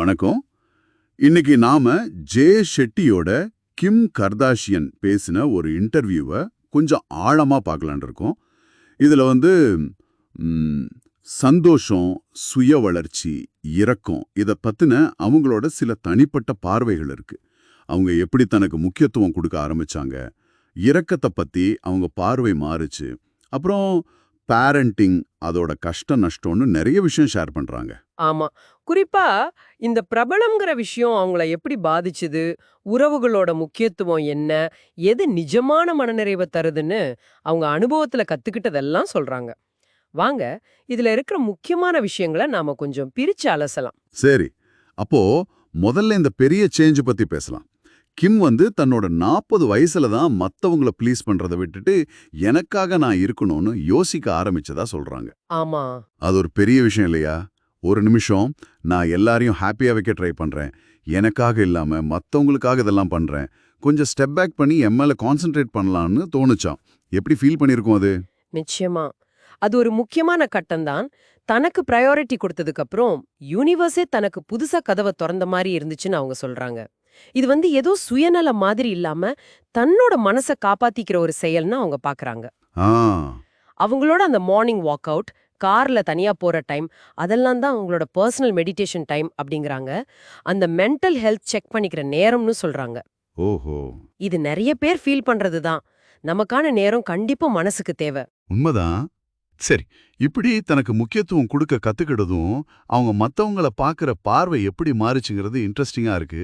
வணக்கம். இன்னைக்கு நாம ஜே ஷெட்டியோட கிம் கர்தாஷியன் பேசின ஒரு இன்டர்வியூவை கொஞ்சம் ஆழமா பார்க்கலான் இருக்கோம். இதுல வந்து சந்தோஷம் சுய வளர்ச்சி இரக்கம் இத பத்தின அவங்களோட சில தனிப்பட்ட பார்வைகள் இருக்கு. அவங்க எப்படி தனக்கு முக்கியத்துவம் கொடுக்க ஆரம்பிச்சாங்க இரக்கத்தை பத்தி அவங்க பார்வை மாறுச்சு. அப்புறம் பேரண்டிங் அதோட கஷ்ட நஷ்டம்னு நிறைய விஷயம் ஷேர் பண்றாங்க. ஆமா. குறிப்பா இந்த பிரபலம்ங்கிற விஷயம் அவங்கள எப்படி பாதிச்சுது? உறவுகளோட முக்கியத்துவம் என்ன? எது நிஜமான மனநிறைவை தருதுன்னு அவங்க அனுபவத்துல கத்துக்கிட்டதெல்லாம் சொல்றாங்க. வாங்க இதுல இருக்கிற முக்கியமான விஷயங்களை நாம கொஞ்சம் பிரிச்சு அலசலாம். சரி. அப்போ முதல்ல இந்த பெரிய சேஞ்ச் பத்தி பேசலாம். கிம் வந்து தன்னோட நாற்பது வயசுல தான் மத்தவங்கள ப்ளீஸ் பண்றதை விட்டுட்டு எனக்காக நான் இருக்கணும்னு யோசிக்க ஆரம்பிச்சதா சொல்றாங்க. ஆமா. அது ஒரு பெரிய விஷயம் இல்லையா? ஒரு நிமிஷம் நான் எல்லாரையும் ஹாப்பியா வைக்க ட்ரை பண்றேன். எனக்காக இல்லாம மத்தவங்களுக்காக இதெல்லாம் பண்றேன். கொஞ்சம் ஸ்டெப் பேக் பண்ணி மேல கான்சென்ட்ரேட் பண்ணலாம்னு தோணுச்சாம். எப்படி ஃபீல் பண்ணிருக்கோம் அது? நிச்சயமா. அது ஒரு முக்கியமான கட்டம்தான் தனக்கு ப்ரையாரிட்டி கொடுத்ததுக்கு அப்புறம் யூனிவர்ஸே தனக்கு புதுசா கதவை திறந்த மாதிரி இருந்துச்சுன்னு அவங்க சொல்றாங்க. இது வந்து ஏதோ சுயநல மாதிரி இல்லாம தன்னோட மனசை காப்பாத்திக்கிற ஒரு செயல்னு அவங்க பாக்குறாங்க. அவங்களோட அந்த மார்னிங் வாக் அவுட் கார்ல தனியா போற டைம் அதெல்லாம் தான் அவங்களோட பர்சனல் மெடிடேஷன் டைம் அப்படிங்கறாங்க. அந்த மென்டல் ஹெல்த் செக் பண்ணிக்கிற நேரம்னு சொல்றாங்க. ஓஹோ. இது நிறைய பேர் ஃபீல் பண்றது தான். நமக்கான நேரம் கண்டிப்பா மனசுக்கு தேவை. உண்மைதான் சரி இப்படி தனக்கு முக்கியத்துவம் கொடுக்க கத்துக்கிட்டதும் அவங்க மத்தவங்கள பார்க்குற பார்வை எப்படி மாறுச்சுங்கிறது இன்ட்ரெஸ்டிங்கா இருக்கு.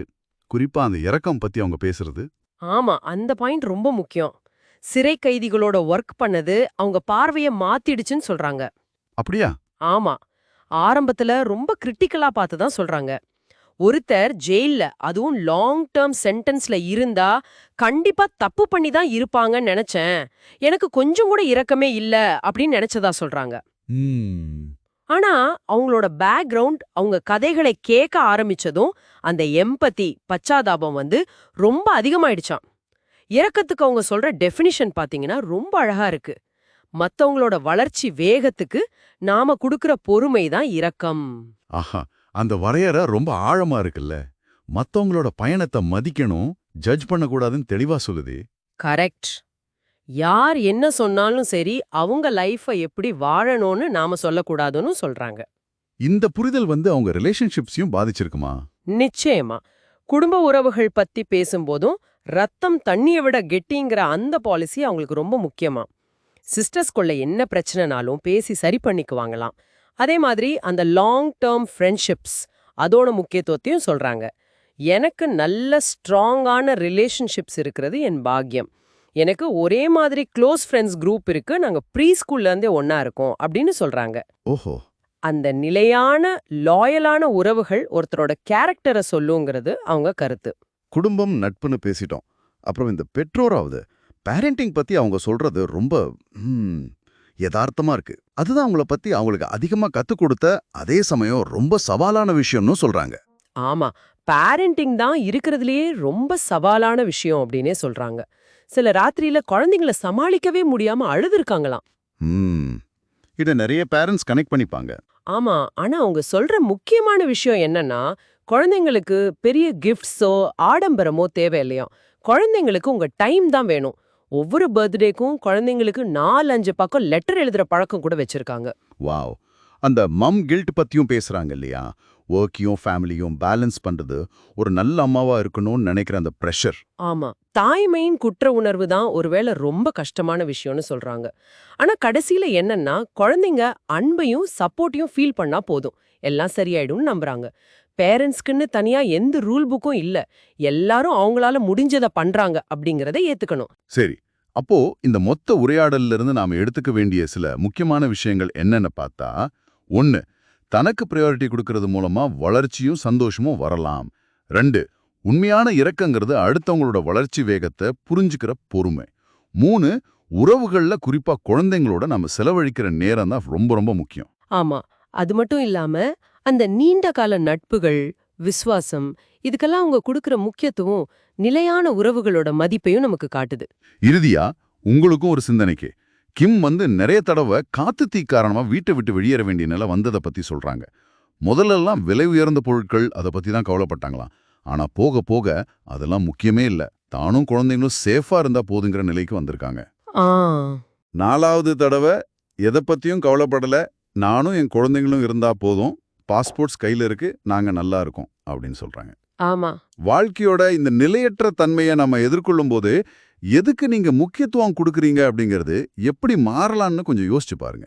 குறிப்பா அந்த இரக்கம் பத்தி அவங்க பேசுறது? ஆமா அந்த பாயிண்ட் ரொம்ப முக்கியம். சிறை கைதிகளோட ஒர்க் பண்ணது அவங்க பார்வைய மாத்திடுச்சுன்னு சொல்றாங்க. அப்படியா? ஆமா. ஆரம்பத்துல ரொம்ப கிரிட்டிக்கலா பார்த்து தான் சொல்றாங்க. ஒருத்தர் ஜெயில்ல அதுவும் லாங் டேர்ம் சென்டென்ஸ்ல இருந்தா கண்டிப்பா தப்பு பண்ணி தான் இருப்பாங்கன்னு நினைச்சேன். எனக்கு கொஞ்சம் கூட இரக்கமே இல்ல அப்படின்னு நினைச்சதா சொல்றாங்க. ஆனா அவங்களோட பேக்ரவுண்ட் அவங்க கதைகளை கேட்க ஆரம்பிச்சதும் அந்த எம்பத்தி பச்சாதாபம் வந்து ரொம்ப அதிகமாயிடுச்சாம். இரக்கத்துக்கு அவங்க சொல்ற டெஃபினிஷன் பாத்தீங்கன்னா ரொம்ப அழகா இருக்கு. மத்தவங்களோட வளர்ச்சி வேகத்துக்கு நாம குடுக்கிற பொறுமை தான் இரக்கம். ஆஹா அந்த வரையறை ரொம்ப ஆழமா இருக்குல்ல? மத்தவங்களோட பயணத்தை மதிக்கணும் ஜட்ஜ் பண்ணக்கூடாதுன்னு தெளிவா சொல்லுது. கரெக்ட் யார் என்ன சொன்னாலும் சரி அவங்க லைஃபை எப்படி வாழணும்னு நாம சொல்லக்கூடாதுன்னு சொல்றாங்க. இந்த புரிதல் வந்து அவங்க ரிலேஷன்ஷிப்ஸையும் பாதிச்சிருக்குமா? நிச்சயமா. குடும்ப உறவுகள் பத்தி பேசும்போதும் ரத்தம் தண்ணியை விட கெட்டிங்கிற அந்த பாலிசி அவங்களுக்கு ரொம்ப முக்கியமா. சிஸ்டர்ஸ்குள்ள என்ன பிரச்சனைனாலும் பேசி சரி பண்ணிக்குவாங்களாம். அதே மாதிரி அந்த லாங் டேர்ம் ஃப்ரெண்ட்ஷிப்ஸ் அதோட முக்கியத்துவத்தையும் சொல்றாங்க. எனக்கு நல்ல ஸ்ட்ராங்கான ரிலேஷன்ஷிப்ஸ் இருக்கிறது என் பாக்கியம். எனக்கு ஒரே மாதிரி க்ளோஸ் ஃப்ரெண்ட்ஸ் குரூப் இருக்கு நாங்க ப்ரீ ஸ்கூல்ல இருந்தே ஒண்ணா இருக்கோம் அப்படின்னு சொல்றாங்க. ஓஹோ. அந்த நிலையான லாயலான உறவுகள் ஒருத்தரோட கேரக்டரை சொல்லுங்கிறது அவங்க கருத்து. குடும்பம் நட்புன்னு பேசிட்டோம். அப்புறம் இந்த பெற்றோராவது பேரண்டிங் பத்தி அவங்க சொல்றது ரொம்ப யதார்த்தமா இருக்கு. அதுதான் அவங்கள பத்தி அவங்களுக்கு அதிகமா கத்துக் கொடுத்த அதே சமயம் ரொம்ப சவாலான விஷயம்னு சொல்றாங்க. ஆமா பேரண்டிங் தான் இருக்கிறதுலயே ரொம்ப சவாலான விஷயம் அப்படின்னே சொல்றாங்க. சில ராத்திரியில குழந்தைங்கள சமாளிக்கவே முடியாம அழுதுருக்காங்களாம். இதை நிறைய பேரண்ட்ஸ் கனெக்ட் பண்ணிப்பாங்க. ஆமா. ஆனா அவங்க சொல்ற முக்கியமான விஷயம் என்னன்னா குழந்தைங்களுக்கு பெரிய கிஃப்ட்ஸோ ஆடம்பரமோ தேவையில்லையாம் குழந்தைங்களுக்கு உங்க டைம் தான் வேணும். ஒவ்வொரு பர்த்டேக்கும் குழந்தைங்களுக்கு நாலு அஞ்சு பக்கம் லெட்டர் எழுதுற பழக்கம் கூட வச்சிருக்காங்க. வாவ் அந்த மம் கில்ட் பத்தியும் பேசுறாங்க இல்லையா? ஒர்க்கையும் ஃபேமிலியும் பேலன்ஸ் பண்றது ஒரு நல்ல அம்மாவா இருக்கணும்னு நினைக்கிற அந்த ப்ரெஷர் ஆமா. தாய்மையின் குற்ற உணர்வு தான் ஒருவேளை ரொம்ப கஷ்டமான விஷயம்னு சொல்றாங்க. ஆனா கடைசியில என்னன்னா குழந்தைங்க அன்பையும் சப்போர்ட்டையும் ஃபீல் பண்ணா போதும். எல்லாம் சரியாயிடும்னு நம்புறாங்க. பேரண்ட்ஸ்க்குன்னு தனியா எந்த ரூல் புக்கும் இல்ல. எல்லாரும் அவங்களால முடிஞ்சதை பண்றாங்க அப்படிங்கறத ஏத்துக்கணும். சரி. அப்போ இந்த மொத்த உரையாடல்ல இருந்து நாம எடுத்துக்க வேண்டிய சில முக்கியமான விஷயங்கள் என்னன்னு பார்த்தா ஒன்னு தனக்கு ப்ரையாரிட்டி கொடுக்கறது மூலமா வளர்ச்சியும் சந்தோஷமும் வரலாம். ரெண்டு உண்மையான இரக்கங்கிறது அடுத்தவங்களோட வளர்ச்சி வேகத்தை புரிஞ்சுக்கிற பொறுமை. மூணு உறவுகள்ல குறிப்பா குழந்தைங்களோட நம்ம செலவழிக்கிற நேரம் தான் ரொம்ப ரொம்ப முக்கியம். ஆமா அது மட்டும் இல்லாம அந்த நீண்ட கால நட்புகள் விசுவாசம் இதுக்கெல்லாம் அவங்க கொடுக்கிற முக்கியத்துவம் நிலையான உறவுகளோட மதிப்பையும் நமக்கு காட்டுது. இறுதியா உங்களுக்கும் ஒரு சிந்தனைக்கு. கிம் வந்து நிறைய தடவை காத்து தீ காரணமா வீட்டை விட்டு வெளியேற வேண்டிய நிலை வந்ததை பத்தி சொல்றாங்க. முதல்லலாம் விலை உயர்ந்த பொருட்கள் அதை பத்தி தான் கவலைப்பட்டாங்களாம். ஆனா போக போக அதெல்லாம் முக்கியமே இல்ல. தானும் குழந்தைங்களும் சேஃபா இருந்தா போதுங்கிற நிலைக்கு வந்திருக்காங்க. நாலாவது தடவை எதை பத்தியும் கவலைப்படல. நானும் என் குழந்தைங்களும் இருந்தா போதும். பாஸ்போர்ட்ஸ் கையில இருக்கு. நாங்க நல்லா இருக்கோம் அப்படின்னு சொல்றாங்க. ஆமா. வாழ்க்கையோட இந்த நிலையற்ற தன்மையை நம்ம எதிர்கொள்ளும் போது எதுக்கு நீங்க முக்கியத்துவம் கொடுக்குறீங்க அப்படிங்கிறது எப்படி மாறலாம்னு கொஞ்சம் யோசிச்சு பாருங்க.